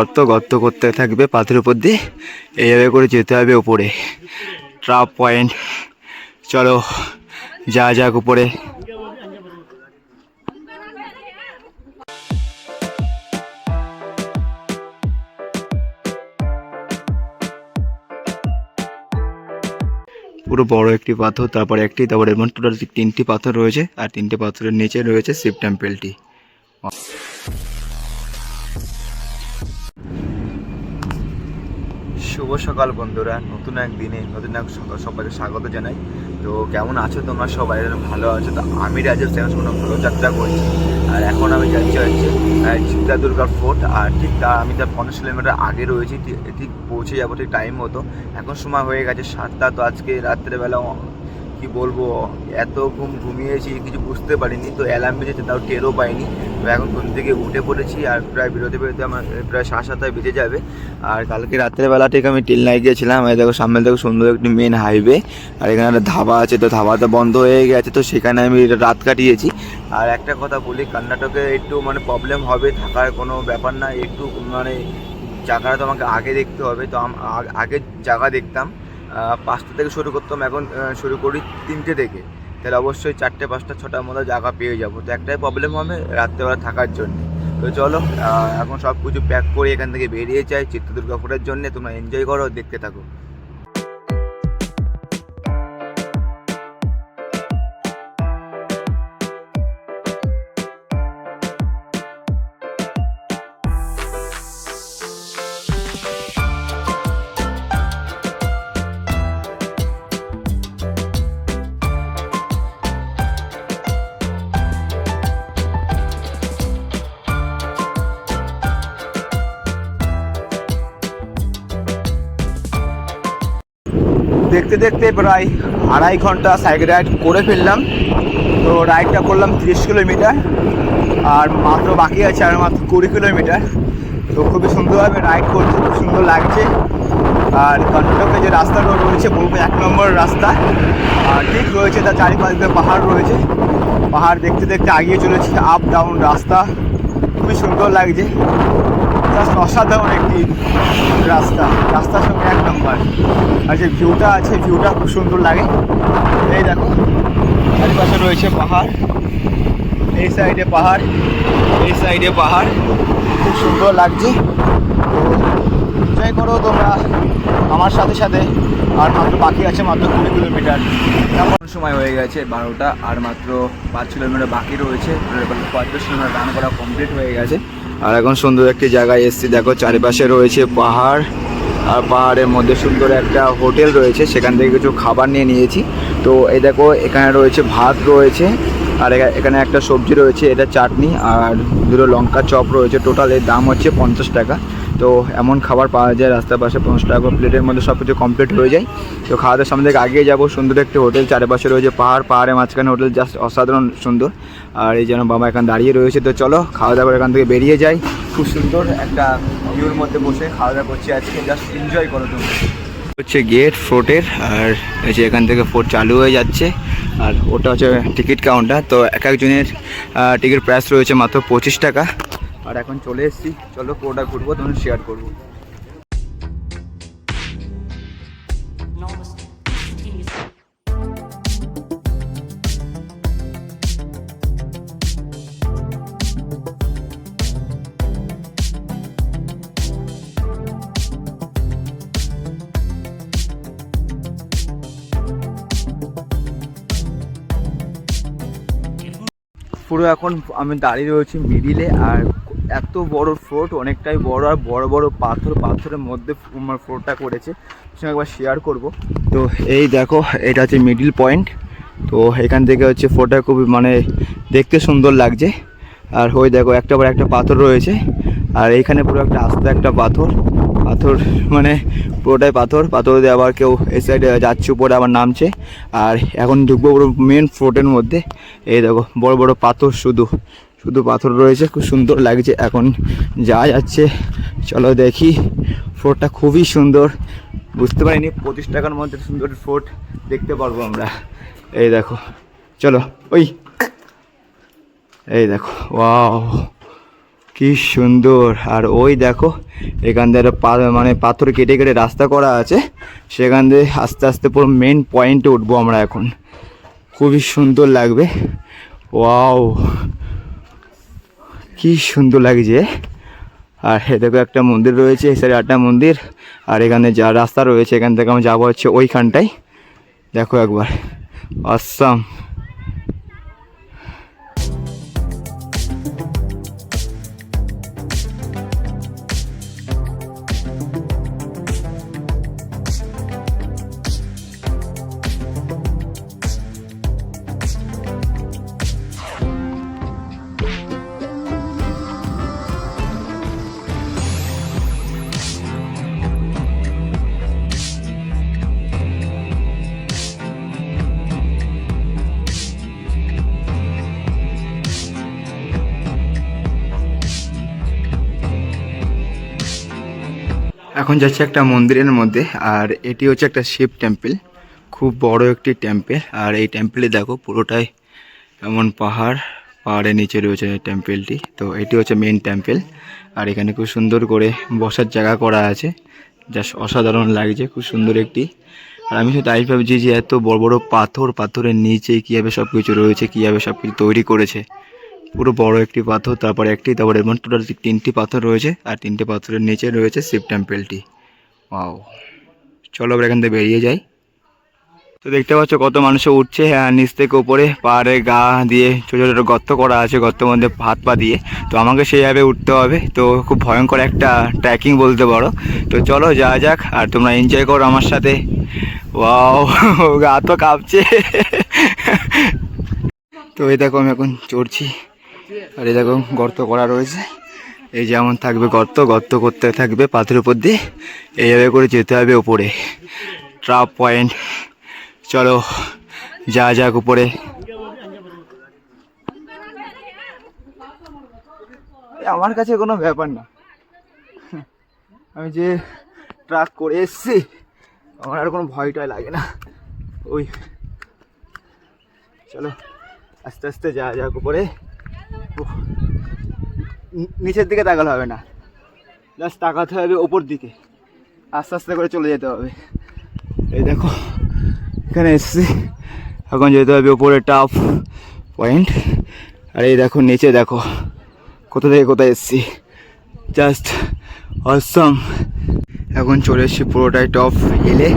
গর্ত গর্ত করতে থাকবে পাথরের উপর দিয়ে। এইভাবে করে যেতে হবে উপরে। ট্রাপ পয়েন্ট চলো, যা যাক উপরে। পুরো বড় একটি পাথর, তারপরে একটি, তারপরে এমন টোটাল তিনটি পাথর রয়েছে, আর তিনটে পাথরের নিচে রয়েছে শিব টেম্পেলটি শুভ সকাল বন্ধুরা, নতুন এক দিনে, নতুন এক সকাল সবাইকে স্বাগত জানাই। তো কেমন আছো তোমরা সবাই? যেন ভালো আছো? তো আমি রাজীব সেখানে কোনো ভালো যাত্রা করছি। আর এখন আমি যাচ্ছি হচ্ছে চিত্রা দুর্গা ফোর্ট। আর ঠিক তা, আমি তার পঞ্চাশ কিলোমিটার আগে রয়েছি, ঠিক পৌঁছে যাব ঠিক টাইম মতো। এখন সময় হয়ে গেছে সাতটা, তো আজকে রাত্রেবেলা কি বলব, এত ঘুম ঘুমিয়েছি, কিছু বুঝতে পারিনি, তো অ্যালার্ম বেজেছে, তাও টেরও পাইনি। তো এখন ঘুম থেকে উঠে পড়েছি, আর প্রায় বেরোতে বেরোতে আমার প্রায় সাড়ে সাতটায় বেজে যাবে। আর কালকে রাত্রেবেলা ঠিক আমি টিলনায় গিয়েছিলাম এই দেখো সামনে দেখো সুন্দর একটি মেন হাইওয়ে আর এখানে একটা ধাবা আছে, তো ধাবাটা বন্ধ হয়ে গেছে, তো সেখানে আমি রাত কাটিয়েছি। আর একটা কথা বলি, কর্ণাটকে একটু মানে প্রবলেম হবে, থাকার কোনো ব্যাপার না, একটু মানে জায়গাটা তো আমাকে আগে দেখতে হবে, তো আগে জায়গা দেখতাম। পাঁচটা থেকে শুরু করতাম, এখন শুরু করি তিনটে থেকে। তাহলে অবশ্যই চারটে, পাঁচটা, ছটার মধ্যে জায়গা পেয়ে যাব। তো একটাই প্রবলেম হবে রাত্রেবেলা থাকার জন্য। তো চলো এখন সব কিছু প্যাক করে এখান থেকে বেরিয়ে যাই চিত্রদুর্গা ফোটের জন্য। তোমরা এনজয় করো, দেখতে থাকো। দেখতে দেখতে প্রায় আড়াই ঘণ্টা সাইকেল রাইড করে ফেললাম। তো রাইডটা করলাম তিরিশ কিলোমিটার, আর মাত্র বাকি আছে আর মাত্র কুড়ি কিলোমিটার। তো খুবই সুন্দরভাবে রাইড করছে, খুব সুন্দর লাগছে। আর কর্ণাটকে যে রাস্তাটা রয়েছে বলব এক নম্বর রাস্তা। আর ঠিক রয়েছে, তার চারিপাশ দিয়ে পাহাড় রয়েছে। পাহাড় দেখতে দেখতে আগিয়ে চলেছে আপ ডাউন রাস্তা। খুবই সুন্দর লাগছে। অসাধারণ একটি রাস্তা। রাস্তার সঙ্গে নম্বর। আর যে ভিউটা আছে ভিউটা খুব সুন্দর লাগে। এই দেখো, চারিপাশে রয়েছে পাহাড়। এই সাইডে পাহাড়, এই সাইডে পাহাড়। খুব সুন্দর লাগছে। তো এনজয় করো তোমরা আমার সাথে সাথে। আর মাত্র বাকি আছে মাত্র কুড়ি কিলোমিটার। এমন সময় হয়ে গেছে বারোটা, আর মাত্র পাঁচ কিলোমিটার বাকি রয়েছে। পঁয়ত্রিশ কিলোমিটার রান করা কমপ্লিট হয়ে গেছে। আর এখন সুন্দর একটি জায়গায় এসছি। দেখো, চারিপাশে রয়েছে পাহাড়। আর পাহাড়ের মধ্যে সুন্দর একটা হোটেল রয়েছে, সেখান থেকে কিছু খাবার নিয়ে নিয়েছি। তো এই দেখো, এখানে রয়েছে ভাত রয়েছে, আর এখানে একটা সবজি রয়েছে, এটা চাটনি, আর দুটো লঙ্কা চপ রয়েছে, টোটাল এর দাম হচ্ছে পঞ্চাশ টাকা। তো এমন খাবার পাওয়া যায়, রাস্তার পাশে পঞ্চাশ টাকা প্লেটের মধ্যে সব কিছু কমপ্লিট হয়ে যায়। তো খাওয়া দাওয়ার সামনে আগিয়ে যাব, সুন্দর একটি হোটেল, চারিপাশে রয়েছে পাহাড়, পাহাড়ের মাঝখানে হোটেল জাস্ট অসাধারণ সুন্দর। আর এই যেন বাবা এখানে দাঁড়িয়ে রয়েছে, তো চলো খাওয়া দাওয়া এখান থেকে বেরিয়ে যাই। খুব সুন্দর একটা ভিউর মধ্যে বসে খাওয়া দাওয়া করছি আজকে জাস্ট এনজয় করো তুমি। হচ্ছে গেট ফোর্টের আর যে এখান থেকে ফোর্ট চালু হয়ে যাচ্ছে। আর ওটা হচ্ছে টিকিট কাউন্টার তো এক একজনের টিকিট প্রাইস রয়েছে মাত্র পঁচিশ টাকা। আর এখন চলে এসেছি। চলো পুরোটা ঘুরবো তখন শেয়ার করব। পুরো এখন আমি দাঁড়িয়ে রয়েছি মিডিলে আর এত বড় ফ্লোট অনেকটাই বড় আর বড় বড় পাথর, পাথরের মধ্যে আমার ফ্লোটটা করেছে। সঙ্গে একবার শেয়ার করব। তো এই দেখো, এটা হচ্ছে মিডিল পয়েন্ট তো এখান থেকে হচ্ছে ফোটা খুবই মানে দেখতে সুন্দর লাগছে। আর ওই দেখো, একটা পর একটা পাথর রয়েছে। আর এইখানে পুরো একটা আস্তে একটা পাথর। পাথর মানে পুরোটাই পাথর। পাথর দিয়ে আবার কেউ এই সাইডে যাচ্ছে, উপরে আবার নামছে। আর এখন ঢুকবো পুরো মেন ফ্লোটের মধ্যে। এই দেখো, বড় বড় পাথর শুধু। শুধু পাথর রয়েছে, খুব সুন্দর লাগছে। এখন যা যাচ্ছে। চলো দেখি ফোর্টটা খুবই সুন্দর। বুঝতে পারিনি, পঁচিশ টাকার মধ্যে সুন্দর ফোর্ট দেখতে পারব আমরা। এই দেখো, চলো, ওই। এই দেখো, ওয়াও, কি সুন্দর। আর ওই দেখো, এখান পা- মানে পাথর কেটে কেটে রাস্তা করা আছে। সেখান দিয়ে আস্তে আস্তে পুরো মেন পয়েন্টে উঠবো আমরা এখন। খুবই সুন্দর লাগবে। ওয়াও। কি সুন্দর লাগছে আর এ দেখো একটা মন্দির রয়েছে, এই একটা মন্দির। আর এখানে যা রাস্তা রয়েছে, এখান থেকে আমি যাব হচ্ছে ওইখানটাই দেখো একবার। আসাম। এখন যাচ্ছে একটা মন্দিরের মধ্যে, আর এটি হচ্ছে একটা শিব টেম্পল খুব বড় একটি টেম্পল আর এই টেম্পলে দেখো পুরোটাই এমন পাহাড়, পাহাড়ের নিচে রয়েছে টেম্পলটি তো এটি হচ্ছে মেন টেম্পল আর এখানে খুব সুন্দর করে বসার জায়গা করা আছে। যা অসাধারণ লাগছে, খুব সুন্দর একটি। আর আমি শুধু তাই ভাবছি যে এত বড় বড় পাথর, পাথরের নিচে কীভাবে সব কিছু রয়েছে, কীভাবে সব কিছু তৈরি করেছে। পুরো বড় একটি পাথর, তারপরে একটি, তারপরে এমন টোটাল তিনটি পাথর রয়েছে, আর তিনটে পাথরের নিচে রয়েছে শিব টেম্পলটি ও চলো আমরা এখান থেকে বেরিয়ে যাই। তো দেখতে পাচ্ছ কত মানুষ উঠছে আর নিচ থেকে উপরে, পাহাড়ে গা দিয়ে ছোটো ছোটো গর্ত করা আছে, গর্তের মধ্যে হাত পা দিয়ে। তো আমাকে সেইভাবে উঠতে হবে। তো খুব ভয়ঙ্কর একটা ট্র্যাকিং বলতে পারো। তো চলো যাওয়া যাক, আর তোমরা এনজয় করো আমার সাথে। ওয়াও গা তো কাঁপছে। তো এই দেখো আমি এখন চড়ছি। আর এই দেখো, গর্ত করা রয়েছে। এই যেমন থাকবে গর্ত গর্ত করতে থাকবে পাথরের উপর দিয়ে। এইভাবে করে যেতে হবে উপরে। ট্রাপ পয়েন্ট চলো, যা যাক উপরে। আমার কাছে কোনো ব্যাপার না। আমি যে ট্রাক করে এসছি, আমার আর কোনো ভয় টয় লাগে না। ওই। চলো, আস্তে আস্তে যা যাক উপরে। নিচের দিকে তাকালে হবে না। জাস্ট তাকাতে হবে ওপর দিকে। আস্তে আস্তে করে চলে যেতে হবে। এই দেখো, এখানে এসছি। এখন যেতে হবে ওপরে টাফ পয়েন্ট আর এই দেখো, নিচে দেখো, কোথা থেকে কোথায় এসছি। জাস্ট অসম এখন চলে এসছি পুরোটাই টপ হিলে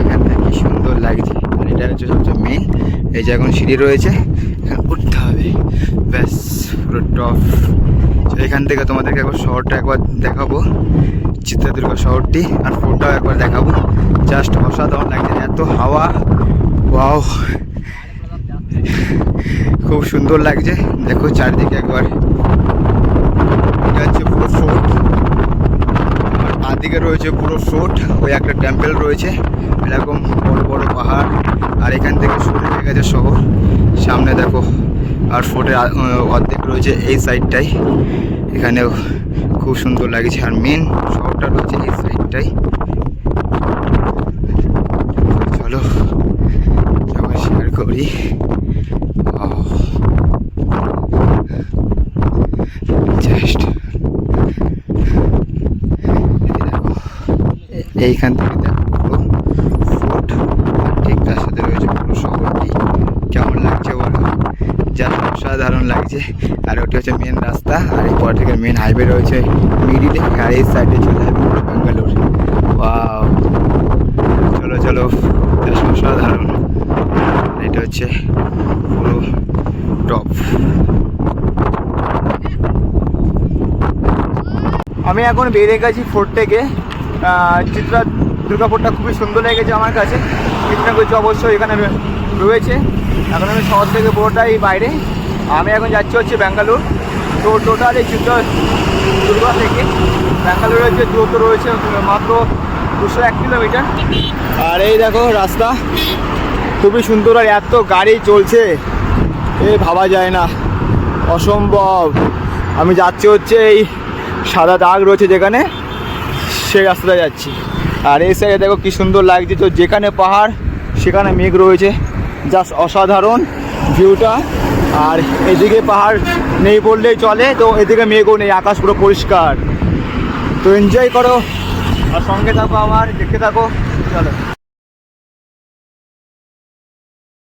এখান থেকে সুন্দর লাগছে। এটা হচ্ছে সবচেয়ে মেন এই যে এখন সিঁড়ি রয়েছে উঠতে পুরো টপ এখান থেকে তোমাদেরকে একবার শহরটা একবার দেখাবো। চিত্রদুর্গ শহরটি আর ফোনটাও একবার দেখাবো। জাস্ট অসাধারণ লাগছে, এত হাওয়া, ওয়াও। খুব সুন্দর লাগছে, দেখো চারদিকে একবার। এটা হচ্ছে পুরো ফোর্ট। আর দিকে রয়েছে পুরো ফোর্ট, ওই একটা টেম্পেল রয়েছে। এরকম বড় বড় পাহাড়, আর এখান থেকে শুরু হয়ে গেছে শহর। সামনে দেখো, আর ফোর্টের অর্ধেক রয়েছে এই সাইডটাই এখানেও খুব সুন্দর লাগছে। আর মেন শহরটা রয়েছে এই সাইডটাই চলো সবাই শেয়ার করি। এইখান থেকে দেখো পুরো ফোর্ট আর ঠিক তার সাথে রয়েছে পুরো শহরটি কেমন লাগছে বলো যা অসাধারণ লাগছে। আর ওটি হচ্ছে মেন রাস্তা। আর এই থেকে মেন হাইওয়ে রয়েছে মিডিলে আর এই সাইডে চলে যাবে পুরো ব্যাঙ্গালোর চলো চলো। অসাধারণ। এটা হচ্ছে পুরো টপ আমি এখন বেরিয়ে গেছি ফোর্ট থেকে। চিত্রা দুর্গা ফোর্টটা খুবই সুন্দর লেগেছে আমার কাছে। কৃষ্ণগঞ্জ অবশ্যই এখানে রয়েছে। এখন আমি শহর থেকে পুরোটাই বাইরে। আমি এখন যাচ্ছি হচ্ছে ব্যাঙ্গালোর। তো টোটাল এই দুর্গা থেকে। ব্যাঙ্গালোরের যে দূরত্ব রয়েছে, মাত্র দুশো এক কিলোমিটার। আর এই দেখো রাস্তা। খুবই সুন্দর আর এত গাড়ি চলছে। এ ভাবা যায় না। অসম্ভব। আমি যাচ্ছি হচ্ছে এই সাদা দাগ রয়েছে যেখানে, সেই রাস্তাটা যাচ্ছি। আর এই সাইডে দেখো কি সুন্দর লাগছে। তো যেখানে পাহাড়, সেখানে মেঘ রয়েছে। জাস্ট অসাধারণ ভিউটা আর এদিকে পাহাড় নেই বললেই চলে, তো এদিকে মেঘও নেই, আকাশ পুরো পরিষ্কার। তো এনজয় করো, আর সঙ্গে থাকো আমার, দেখতে থাকো, চলো।